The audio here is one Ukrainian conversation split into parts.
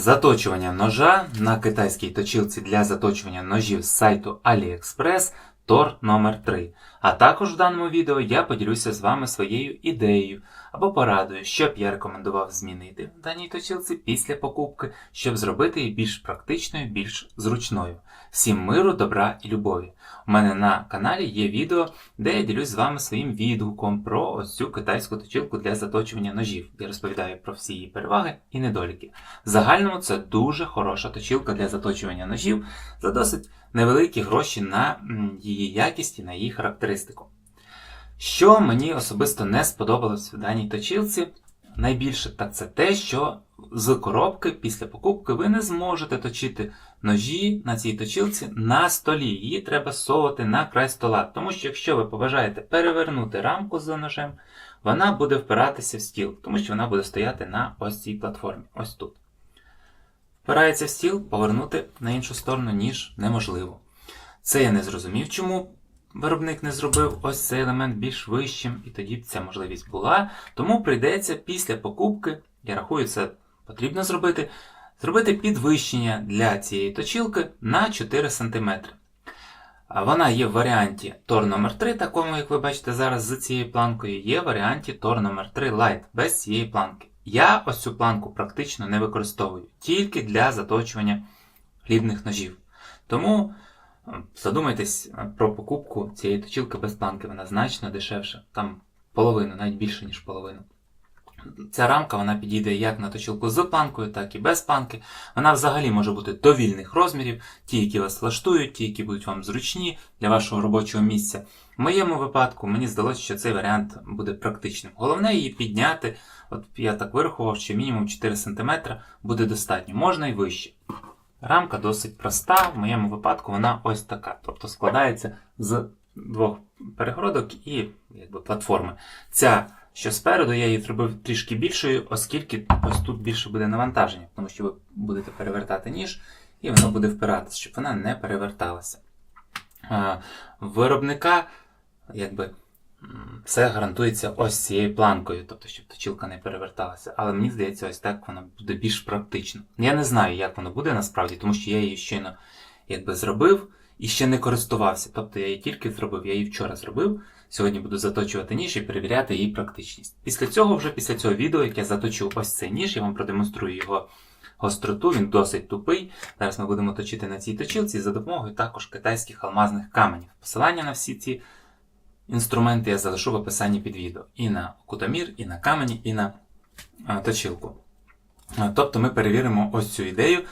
Заточування ножа на китайській точилці для заточування ножів з сайту AliExpress Тор номер 3 А також в даному відео я поділюся з вами своєю ідеєю або порадою, що б я рекомендував змінити в даній точилці після покупки, щоб зробити її більш практичною, більш зручною. Всім миру, добра і любові. У мене на каналі є відео, де я ділюсь з вами своїм відгуком про ось цю китайську точилку для заточування ножів, де розповідаю про всі її переваги і недоліки. В загальному це дуже хороша точилка для заточування ножів за досить невеликі гроші на її якість і на її характеристику. Що мені особисто не сподобалось в даній точилці, найбільше так це те, що з коробки після покупки ви не зможете точити ножі на цій точилці на столі. Її треба совати на край стола. Тому що якщо ви побажаєте перевернути рамку з ножем, вона буде впиратися в стіл, тому що вона буде стояти на ось цій платформі, ось тут. Впирається в стіл, повернути на іншу сторону ніж неможливо. Це я не зрозумів, чому виробник не зробив ось цей елемент більш вищим, і тоді б ця можливість була. Тому прийдеться після покупки, я рахую, це потрібно зробити, зробити підвищення для цієї точилки на 4 см. Вона є в варіанті Tor номер 3 такому, як ви бачите зараз з цією планкою, є в варіанті Tor номер 3 Lite без цієї планки. Я ось цю планку практично не використовую, тільки для заточування хлібних ножів. Тому задумайтесь е, про покупку цієї точилки без планки, вона значно дешевша, там половину, навіть більше, ніж половину. Ця рамка вона підійде як на точилку з планкою, так і без планки. Вона взагалі може бути довільних розмірів, ті, які вас влаштують, ті, які будуть вам зручні для вашого робочого місця. В моєму випадку мені здалося, що цей варіант буде практичним. Головне її підняти. От я так вирахував, що мінімум 4 см буде достатньо, можна і вище. Рамка досить проста, в моєму випадку вона ось така. Тобто складається з двох перегородок і якби, платформи. Ця, що спереду, я її зробив трішки більшою, оскільки ось тут більше буде навантаження, тому що ви будете перевертати ніж, і воно буде впиратися, щоб вона не переверталася. Виробника, якби. Це гарантується ось цією планкою, тобто, щоб точилка не переверталася. Але мені здається, ось так воно буде більш практично. Я не знаю, як воно буде насправді, тому що я її щойно якби зробив і ще не користувався. Тобто я її тільки зробив, я її вчора зробив. Сьогодні буду заточувати ніж і перевіряти її практичність. Після цього, вже після цього відео, як я заточу ось цей ніж, я вам продемонструю його гостроту, він досить тупий. Зараз ми будемо точити на цій точилці за допомогою також китайських алмазних каменів. Посилання на всі ці інструменти я залишу в описанні під відео. І на кутомір, і на камені, і на а, точилку. Тобто ми перевіримо ось цю ідею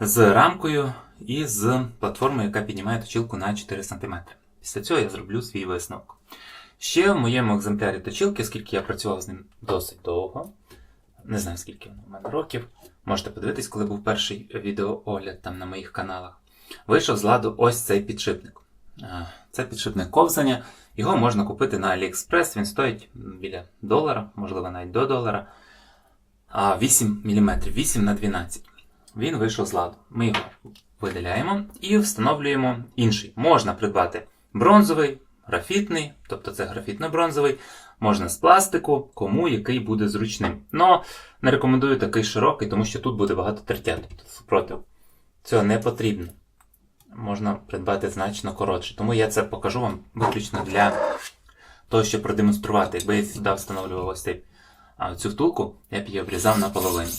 з рамкою і з платформою, яка піднімає точилку на 4 см. Після цього я зроблю свій висновок. Ще в моєму екземплярі точилки, оскільки я працював з ним досить довго, не знаю скільки воно в мене років, можете подивитись, коли був перший відеоогляд там на моїх каналах. Вийшов з ладу ось цей підшипник. Це підшипник ковзання. Його можна купити на AliExpress, він стоїть біля долара, можливо навіть до долара. А 8 мм, 8 на 12 Він вийшов з ладу. Ми його видаляємо і встановлюємо інший. Можна придбати бронзовий, графітний, тобто це графітно-бронзовий, можна з пластику, кому який буде зручним. Но не рекомендую такий широкий, тому що тут буде багато тертя, тобто супротив. Цього не потрібно. Можна придбати значно коротше. Тому я це покажу вам виключно для того, щоб продемонструвати. Якби я сюди встановлював ось цю втулку, я б її обрізав наполовину.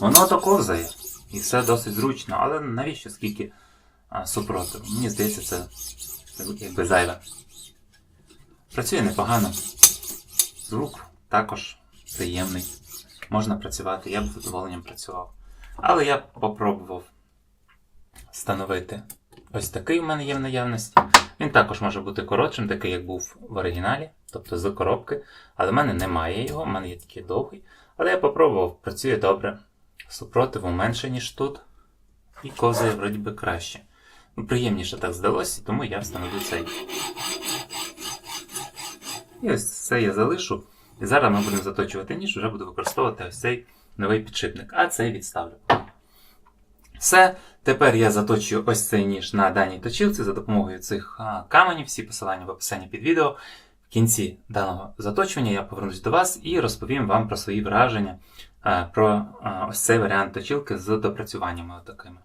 Воно то ковзає. І все досить зручно, але навіщо скільки а, супротиву? Мені здається, це якби зайве. Працює непогано. Звук також приємний. Можна працювати, я б з задоволенням працював. Але я попробував встановити ось такий у мене є в наявності. Він також може бути коротшим, такий, як був в оригіналі, тобто з коробки. Але в мене немає його, в мене є такий довгий. Але я попробував, працює добре. Супротиву менше, ніж тут. І ковзає вроді би краще. Ну, приємніше так здалося, тому я встановлю цей. І ось це я залишу. І зараз ми будемо заточувати ніж, вже буду використовувати ось цей новий підшипник, а цей відставлю. Все, тепер я заточую ось цей ніж на даній точилці за допомогою цих каменів, всі посилання в описанні під відео. В кінці даного заточування я повернусь до вас і розповім вам про свої враження про ось цей варіант точілки з допрацюваннями отакими.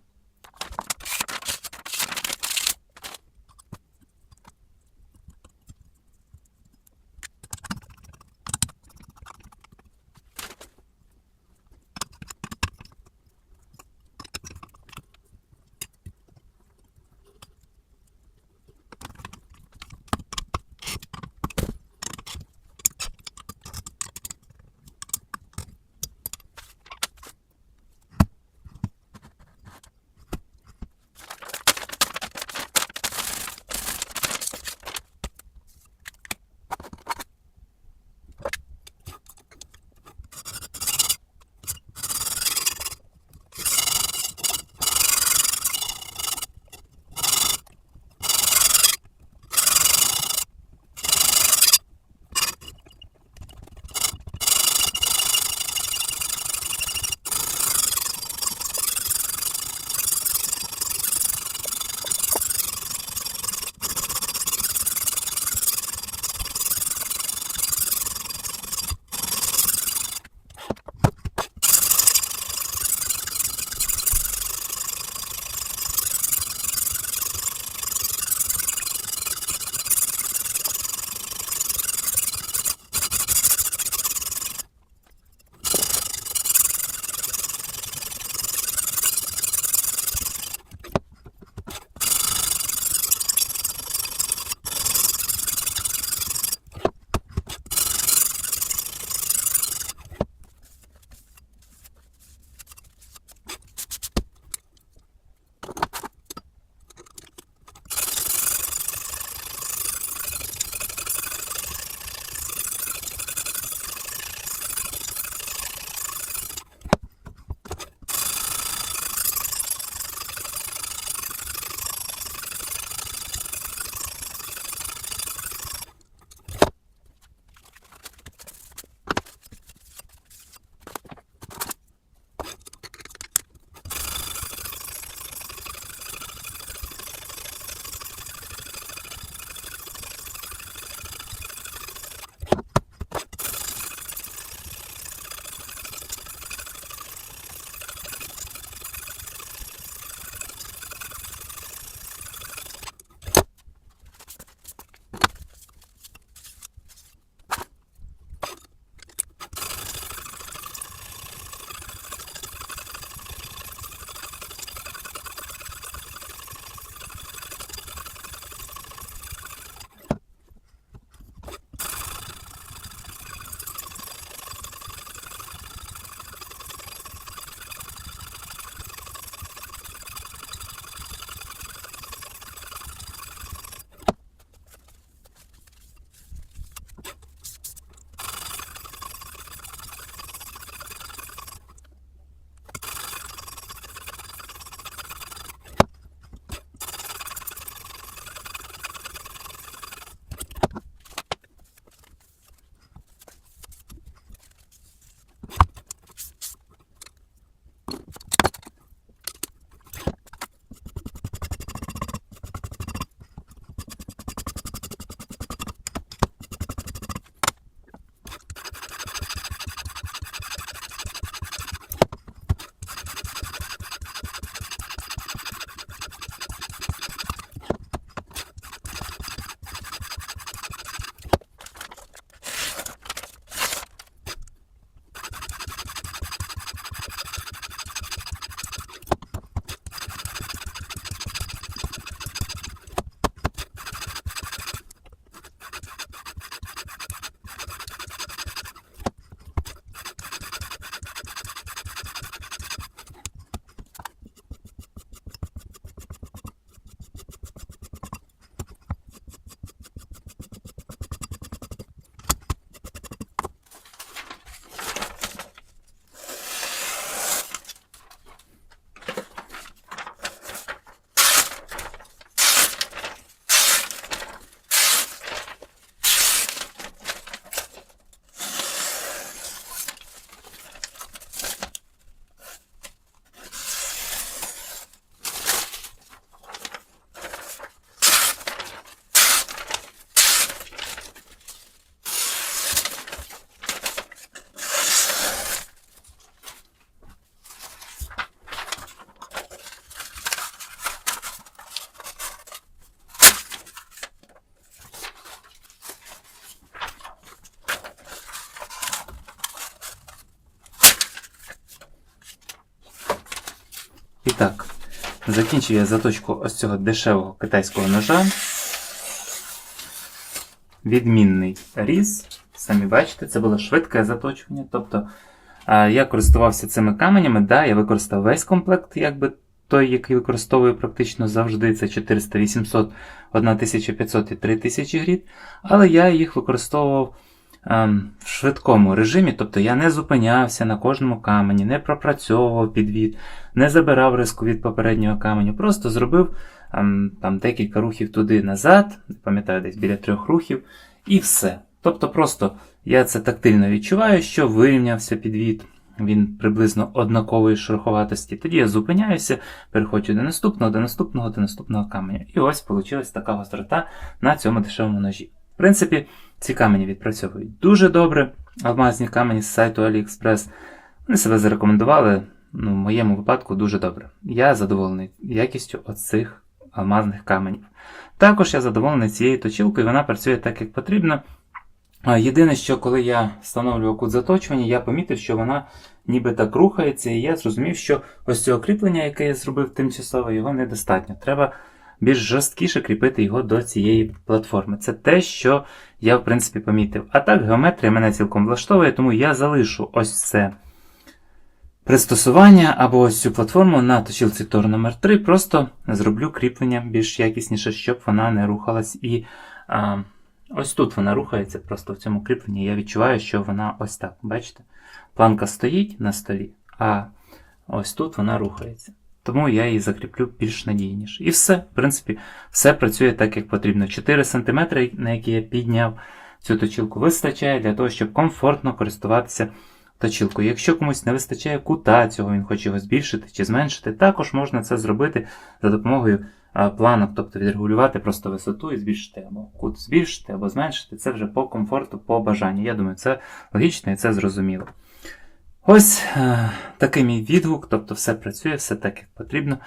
Закінчив я заточку ось цього дешевого китайського ножа. Відмінний різ. Самі бачите, це було швидке заточування. Тобто я користувався цими каменями, да, я використав весь комплект, якби той, який використовую практично завжди, це 400, 800, 1500 і 3000 гріт. Але я їх використовував в швидкому режимі, тобто я не зупинявся на кожному камені, не пропрацьовував підвід, не забирав риску від попереднього каменю, просто зробив ем, там декілька рухів туди-назад, пам'ятаю, десь біля трьох рухів, і все. Тобто просто я це тактильно відчуваю, що вирівнявся підвід. Він приблизно однакової шероховатості. Тоді я зупиняюся, переходжу до наступного, до наступного, до наступного каменя. І ось вийшла така гострота на цьому дешевому ножі. В принципі, ці камені відпрацьовують дуже добре. Алмазні камені з сайту AliExpress. Вони себе зарекомендували, ну, в моєму випадку, дуже добре. Я задоволений якістю оцих алмазних каменів. Також я задоволений цією точилкою, вона працює так, як потрібно. Єдине, що коли я встановлював кут заточування, я помітив, що вона ніби так рухається, і я зрозумів, що ось цього кріплення, яке я зробив тимчасово, його недостатньо. Треба більш жорсткіше кріпити його до цієї платформи. Це те, що я, в принципі, помітив. А так, геометрія мене цілком влаштовує, тому я залишу ось це пристосування або ось цю платформу на точилці Тор номер 3 Просто зроблю кріплення більш якісніше, щоб вона не рухалась і. А, Ось тут вона рухається, просто в цьому кріпленні. Я відчуваю, що вона ось так. Бачите? Планка стоїть на столі, а ось тут вона рухається. Тому я її закріплю більш надійніше. І все, в принципі, все працює так, як потрібно. 4 см, на які я підняв цю точилку, вистачає для того, щоб комфортно користуватися точилкою. Якщо комусь не вистачає кута цього, він хоче його збільшити чи зменшити, також можна це зробити за допомогою планок, тобто відрегулювати просто висоту і збільшити, або кут збільшити, або зменшити. Це вже по комфорту, по бажанню. Я думаю, це логічно і це зрозуміло. Ось е, такий мій відгук, тобто все працює, все так, як потрібно.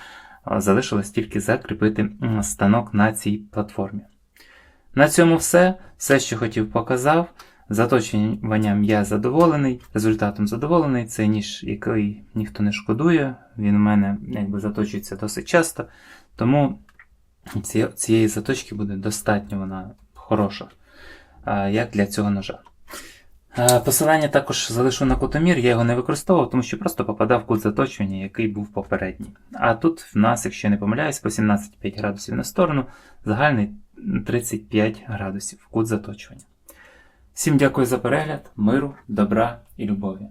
Е, Залишилось тільки закріпити станок на цій платформі. На цьому все. Все, що хотів, показав. Заточуванням я задоволений, результатом задоволений. Це ніж, який ніхто не шкодує. Він у мене якби заточується досить часто. Тому цієї заточки буде достатньо вона хороша, як для цього ножа. Е, Посилання також залишу на кутомір, я його не використовував, тому що просто попадав в кут заточення, який був попередній. А тут в нас, якщо не помиляюсь, по 17,5 градусів на сторону, загальний 35 градусів кут заточування. Всім дякую за перегляд, миру, добра і любові.